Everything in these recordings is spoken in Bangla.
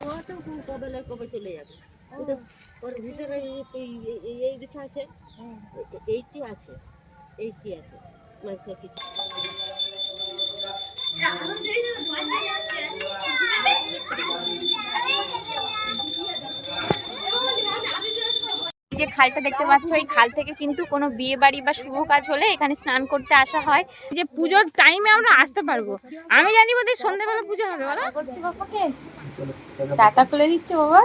ও তো কবে কবে চলে যাবে? ওর ভিতরে এই- কিছু আছে। এইটি আছে। এইটি আছে। মাঝে কিছু যে খালটা দেখতে পাচ্ছ এই খাল থেকে কিন্তু কোনো বিয়ে বাড়ি বা শুভ কাজ হলে এখানে স্নান করতে আসা হয়। যে পুজোর টাইমে আমরা আসতে পারব। আমি জানি বোধহয় সন্ধ্যাবেলা পুজো হবে বলো? টাটা খুলে দিচ্ছে বাবা।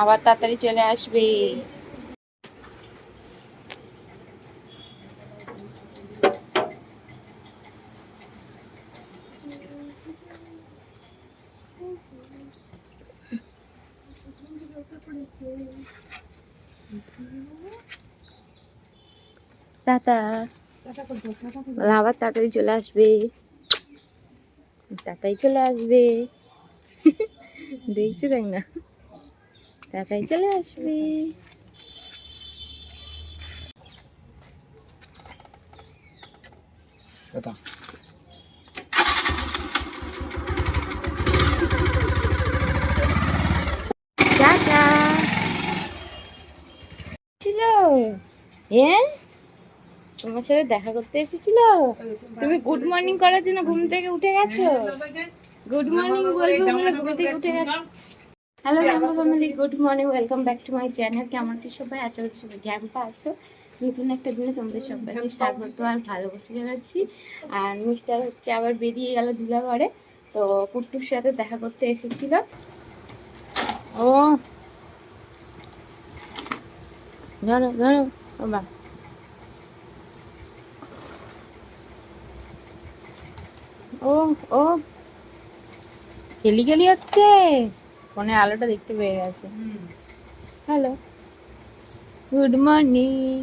আবার তাড়াতাড়ি চলে আসবে। টাটা। বলে আবার তাড়াতাড়ি চলে আসবে তাড়াতাড়ি চলে আসবে দেখছি দেখ না তাড়াতাড়ি চলে আসবে টাটা টাটা ছিল হ্যাঁ তোমার সাথে দেখা করতে এসেছিল? তুমি গুড মর্নিং করার জন্য ঘুম থেকে উঠে গেছো? গুড মর্নিং বলব বলে ঘুম থেকে উঠে গেছো? Hello র্যাম্পা family good morning welcome back to my channel কেমন আছো সবাই? আশা করছি সবাই র্যাম্পা আছো। নতুন একটা দিনে তোমাদের সবাইকে স্বাগত আর ভালোবাসা জানাচ্ছি। আর মিস্টার হচ্ছে আবার বেরিয়ে গেল ধুলাঘরে তো কুট্টুর সাথে দেখা করতে এসেছিল। ও। ধরো ধরো বাবা ও ও। খেলি খেলি হচ্ছে। ফোনে আলোটা দেখতে পেয়ে গেছে। হ্যালো গুড মর্নিং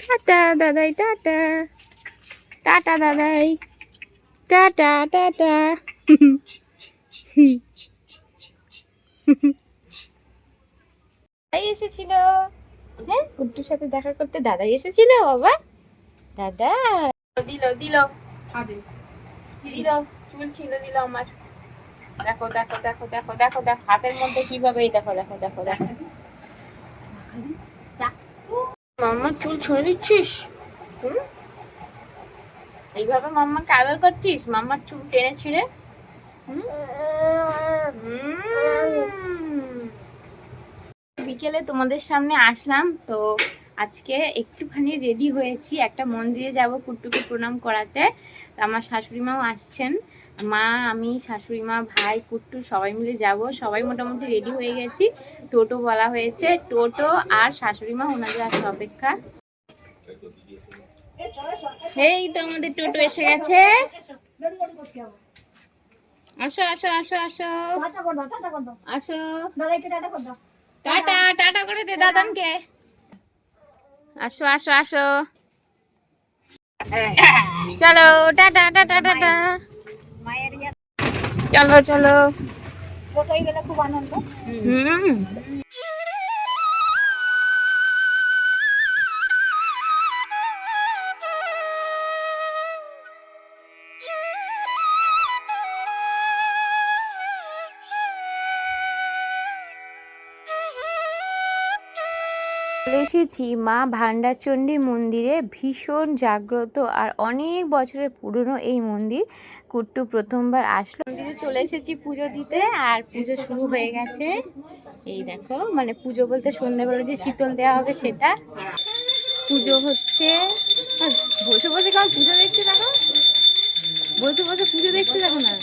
টাটা দাদাই টাটা। টাটা দাদাই। টাটা টাটা দাদাই এসেছিল। হ্যাঁ গুড্ডুর সাথে দেখা করতে দাদাই এসেছিল বাবা। দাদা। দিল দিল। দিল চুল ছিল দিল আমার। দেখো দেখো দেখো দেখো দেখো দেখো হাতের মধ্যে কীভাবে দেখো দেখো দেখো দেখো। মাম্মার চুল ছুঁড়ে দিচ্ছিস? হুম? এইভাবে মাম্মা কালার করছিস? মাম্মার চুল টেনে ছিঁড়ে। বিকেলে তোমাদের সামনে আসলাম, তো আজকে একটুখানি রেডি হয়েছি। একটা মন্দিরে যাব কুট্টুকে প্রণাম করাতে। আমার শাশুড়ি মাও আসছেন। মা, আমি শাশুড়ি মা ভাই, কুট্টু সবাই মিলে যাব। সবাই মোটামুটি রেডি হয়ে গেছি। টোটো বলা হয়েছে। টোটো আর শাশুড়ি মা ওনাদের আসা অপেক্ষা। সেই তো আমাদের টোটো এসে গেছে। আসো আসো আসো আসো। আসো। টাটা টাটা করে দে দাদানকে। আসো আসো আসো। চলো টাটা টাটা টাটা চলো চলো। হুম। এসেছি মা ভান্ডারচণ্ডী মন্দিরে ভীষণ জাগ্রত আর অনেক বছরের পুরনো এই মন্দির। কুট্টু প্রথমবার আসলো। মন্দিরে চলে এসেছি পুজো দিতে আর পুজো শুরু হয়ে গেছে। এই দেখো মানে পুজো বলতে সন্ধ্যেবেলা যে শীতল দেওয়া হবে সেটা। পুজো হচ্ছে, বসে বসে কেমন পুজো দেখতে দেখো? বসে বসে পুজো দেখতে দেখো না?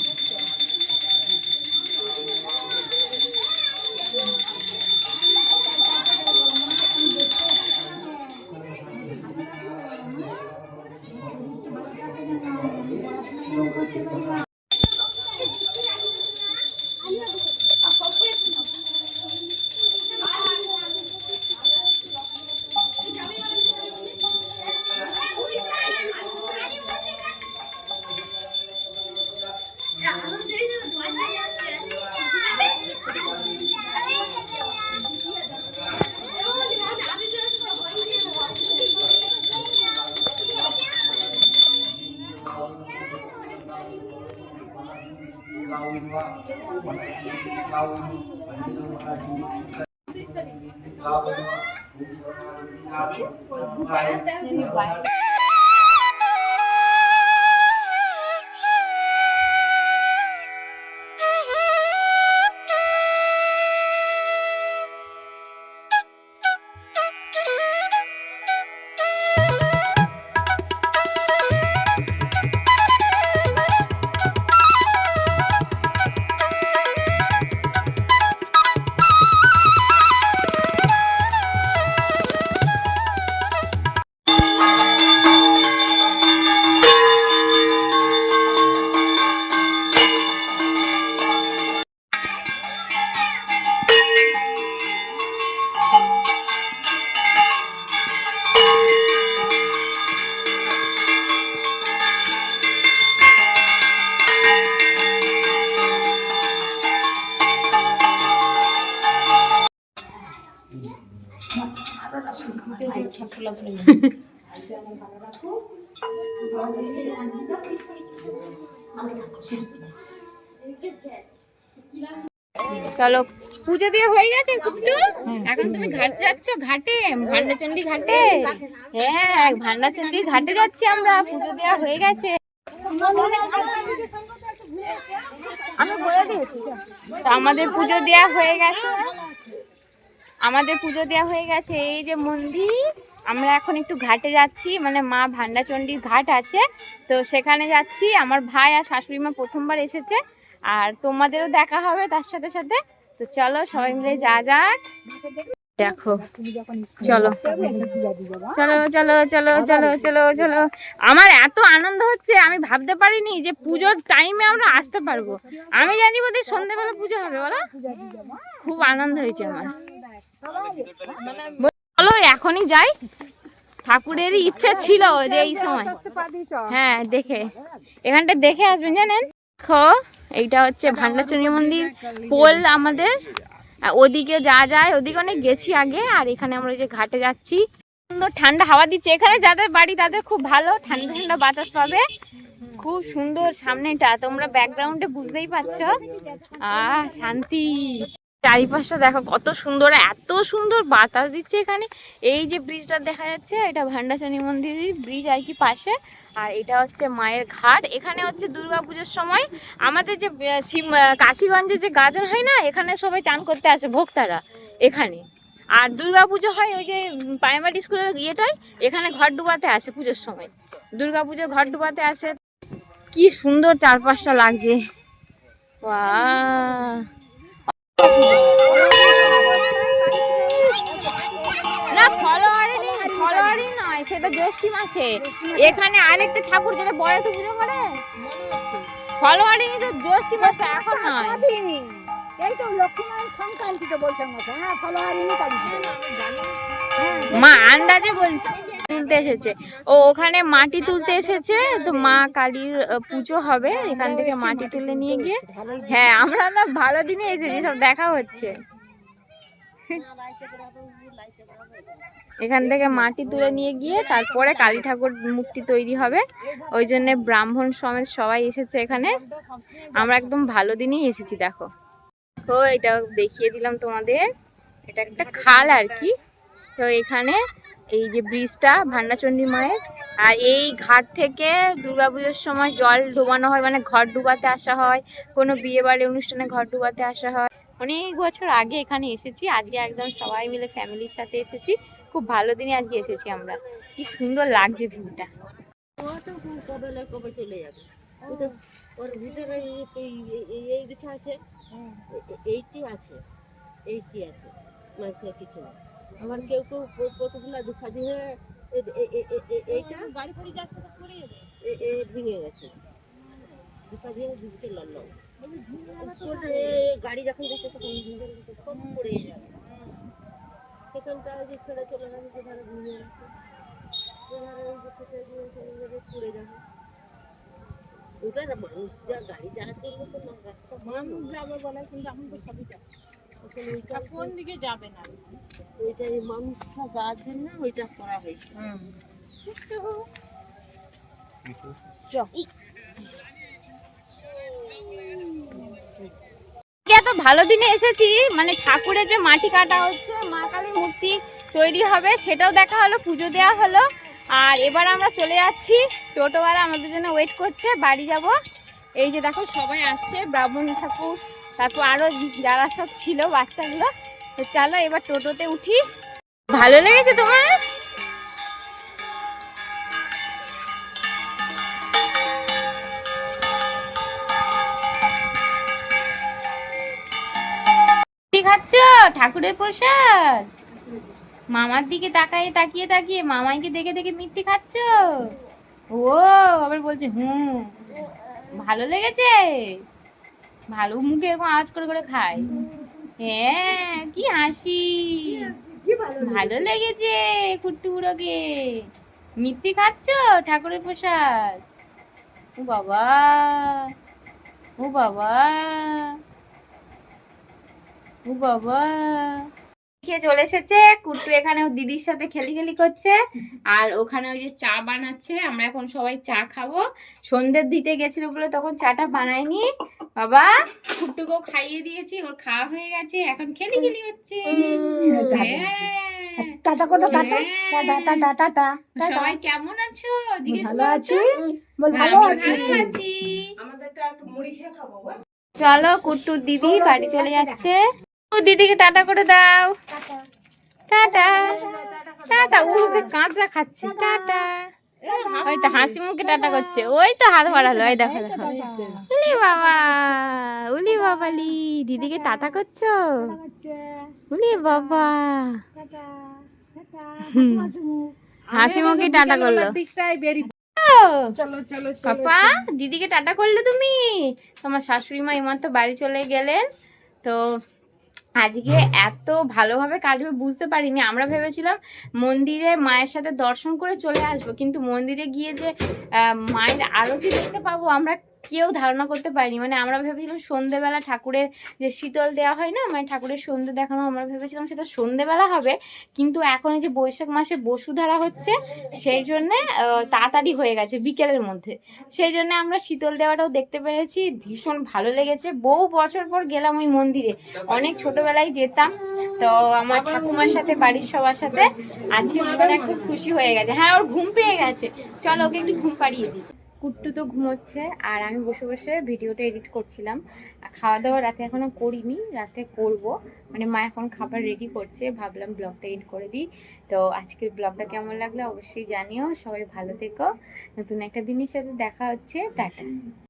It is for you. Why? চলো পুজো দিয়ে হয়ে গেছে কুট্টু? এখন তুমি ঘাট যাচ্ছ ঘাটে ভান্ডাচন্ডী ঘাটে? হ্যাঁ ভান্ডাচন্ডী ঘাটে যাচ্ছি আমরা পুজো দেওয়া হয়ে গেছে। আমি বলে দিয়েছি আমাদের পুজো দেওয়া হয়ে গেছে। আমাদের পুজো দেওয়া হয়ে গেছে এই যে মন্দির। আমরা এখন একটু ঘাটে যাচ্ছি মানে মা ভান্ডাচণ্ডীর ঘাট আছে, তো সেখানে যাচ্ছি। আমার ভাই আর শাশুড়ি মা প্রথমবার এসেছে, আর তোমাদেরও দেখা হবে তার সাথে সাথে। তো চলো সবাই মিলে যা যাক। দেখো, চলো। চলো চলো চলো চলো চলো চলো। আমার এত আনন্দ হচ্ছে, আমি ভাবতে পারিনি যে পুজোর টাইমে আমরা আসতে পারব। আমি জানি বোধহয় সন্ধ্যেবেলা পুজো হবে, বলো? খুব আনন্দ হয়েছে আমার। চলো, এখনই যাই। ঠাকুরের ইচ্ছে ছিল যে এই সময়। হ্যাঁ দেখে। এখানটা দেখে আসবেন, জানেন? এইটা হচ্ছে ভান্ডাচরী মন্দির, পোল আমাদের। ওদিকে যা যায়, ওদিকে অনেক গেছি আগে, আর এখানে আমরা যে ঘাটে যাচ্ছি। সুন্দর ঠান্ডা হাওয়া দিচ্ছে। এখানে যাদের বাড়ি, তাদের খুব ভালো, ঠান্ডা ঠান্ডা বাতাস পাবে। খুব সুন্দর সামনেটা, তোমরা ব্যাকগ্রাউন্ডে বুঝতেই পারছ। আহ, শান্তি। চারিপাশটা দেখো কত সুন্দর, এত সুন্দর বাতাস দিচ্ছে এখানে। এই যে ব্রিজটা দেখা যাচ্ছে, এটা ভান্ডাচানী মন্দিরের ব্রিজ আর কি পাশে। আর এটা হচ্ছে মায়ের ঘাট। এখানে হচ্ছে দুর্গাপুজোর সময় আমাদের যে কাশীগঞ্জে যে গাজন হয় না, এখানে সবাই চান করতে আসে, ভোক্তারা এখানে। আর দুর্গাপুজো হয় ওই যে প্রাইমারি স্কুলের ইয়েটাই এখানে ঘর ডুবাতে আসে পুজোর সময়। দুর্গাপুজোর ঘর ডুবাতে আসে। কি সুন্দর চারপাশটা লাগছে। বাহ নয় সেটা জ্যৈষ্ঠী মাসে। এখানে আরেকটা ঠাকুর যেটা একটু পুজো করে ফলোয়ারি তো জ্যৈষ্ঠী মাসে এখন নয়। এই তো লক্ষ্মীনারায়ণ সংক্রান্তিতে বলছেন মশাই হ্যাঁ ফলোয়ারিনি কালী মা আন্দাজে বলছে তুলতে এসেছে। ও ওখানে মাটি তুলতে এসেছে তো মা কালীর পুজো হবে এখান থেকে মাটি তুলে নিয়ে গিয়ে। হ্যাঁ আমরা না ভালো দিনে এসেছি সব দেখা হচ্ছে। এখান থেকে মাটি তুলে নিয়ে গিয়ে তারপরে কালী ঠাকুর মূর্তি তৈরি হবে। ওই জন্য ব্রাহ্মণ সমেত সবাই এসেছে এখানে। আমরা একদম ভালো দিনেই এসেছি, দেখো। তো এটা দেখিয়ে দিলাম তোমাদের। এটা একটা খাল আর কি। তো এখানে এই যে ব্রিজটা ভান্ডাচণ্ডী মায়ের। আর এই ঘাট থেকে দুর্গাপুজোর সময় জল ডোবানো হয় মানে ঘর ডুবাতে আসা হয়। কোনো বিয়ে বাড়ি অনুষ্ঠানে ঘর ডুবাতে আসা হয়। অনেক বছর আগে এখানে এসেছি। আজকে একদম সবাই মিলে ফ্যামিলির সাথে এসেছি। খুব ভালো দিনে আজকে এসেছি আমরা। কি সুন্দর লাগছে ভিউটা। এইটি গাড়ি ভেঙে গেছে দুদিকে লড়লো গাড়ি যখন যাচ্ছে তখন পড়ে যাবে সেখানটা ওই যে ছেড়ে চলে গেছে যেখানে ওই যে চলে যাবে পড়ে যাবে। ওটা না মানুষ যা গাড়ি তো রাস্তা মানুষ যাবে বলে কিন্তু এখন তো সবই যাবে। কোন দিকে যাবে না? ওইটা এই মানুষটা যাওয়ার জন্য ওইটা করা হয়েছে। চ ভালো দিনে এসেছি? মানে ঠাকুরের যে মাটি কাটা হচ্ছে মা কালীর মূর্তি তৈরি হবে, সেটাও দেখা হলো, পুজো দেওয়া হলো। আর এবার আমরা চলে যাচ্ছি, টোটোওয়ালা আমাদের জন্য ওয়েট করছে, বাড়ি যাব। এই যে দেখো, সবাই আসছে, ব্রাহ্মণ ঠাকুর, তারপর আরও যারা সব ছিল, বাচ্চাগুলো। তো চলো এবার টোটোতে উঠি। ভালো লেগেছে তোমার? ঠাকুরের প্রসাদ? মামার দিকে তাকায়ে, তাকিয়ে তাকিয়ে মামাইকে দেখে দেখে মিথ্যে খাচ্ছ? ও, আবার বলছে, হুম, ভালো লেগেছে? ভালো মুখে এরকম আওয়াজ করে করে খায়। হ্যাঁ কি হাসি। ভালো লেগেছে কুট্টু বুড়োকে। মিথ্যে খাচ্ছ, ঠাকুরের প্রসাদ? ও বাবা ও বাবা ও বাবা। খেয়ে চলে এসেছে। কুট্টু এখানে ওর দিদির সাথে খেলি খেলি করছে। আর ওখানে ওই যে চা বানাচ্ছে। আমরা এখন সবাই চা খাব। সন্ধ্যের দিতে গেছিল বলে তখন চাটা বানাইনি বাবা কুট্টুকেও খাইয়ে দিয়েছি। ওর খাওয়া হয়ে গেছে। এখন খেলি খেলি হচ্ছে হ্যাঁ। টাটা করো tata. Tata tata tata tata. সবাই কেমন আছো? দিকে ভালো আছি। বল ভালো আমি আছি। ভালো আছি। চলো কুট্টুর দিদি বাড়ি চলে যাচ্ছে। দিদিকে টাটা করে দাও। টাটা। টাটা। ও যে কাঁচা খাচ্ছে। টাটা। ওই তো হাসি মুখে টাটা করছে। ওই তো হাত বাড়ালো। ওই দেখো দেখো। উলি বাবা। উলি বাবালি দিদিকে টাটা করছ? উলি বাবা। হাসি মুখে টাটা করল। পাপা দিদিকে টাটা করলে তুমি? তোমার শাশুড়ি মা ইমান তো বাড়ি চলে গেলেন। তো আজকে এত ভালোভাবে কাটবে বুঝতে পারিনি। আমরা ভেবেছিলাম মন্দিরে মায়ের সাথে দর্শন করে চলে আসব কিন্তু মন্দিরে গিয়ে যে মায়ের আরতি দেখতে পাবো আমরা কেউ ধারণা করতে পারিনি। মানে আমরা ভেবেছিলাম সন্ধেবেলা ঠাকুরের যে শীতল দেওয়া হয় না মানে ঠাকুরের সন্ধে দেখানো, আমরা ভেবেছিলাম সেটা সন্ধেবেলা হবে। কিন্তু এখন এই যে বৈশাখ মাসে বসুধারা হচ্ছে, সেই জন্যে তাড়াতাড়ি হয়ে গেছে বিকেলের মধ্যে। সেই জন্য আমরা শীতল দেওয়াটাও দেখতে পেরেছি। ভীষণ ভালো লেগেছে। বহু বছর পর গেলাম ওই মন্দিরে। অনেক ছোটবেলায় যেতাম। তো আমার ঠাকুমার সাথে, বাড়ির সবার সাথে আজকে মনে খুব খুশি হয়ে গেছে। হ্যাঁ ওর ঘুম পেয়ে গেছে। চলো, ওকে একটু ঘুম পাড়িয়ে দিই। কুট্টু তো ঘুমোচ্ছে আর আমি বসে বসে ভিডিওটা এডিট করছিলাম। খাওয়া দাওয়া রাতে এখনও করিনি, রাতে করব। মানে মা এখন খাবার রেডি করছে, ভাবলাম ব্লগটা এডিট করে দিই। তো আজকের ব্লগটা কেমন লাগল অবশ্যই জানিও। সবাই ভালো থেকো। নতুন একটা দিনের সাথে দেখা হচ্ছে। টাটা।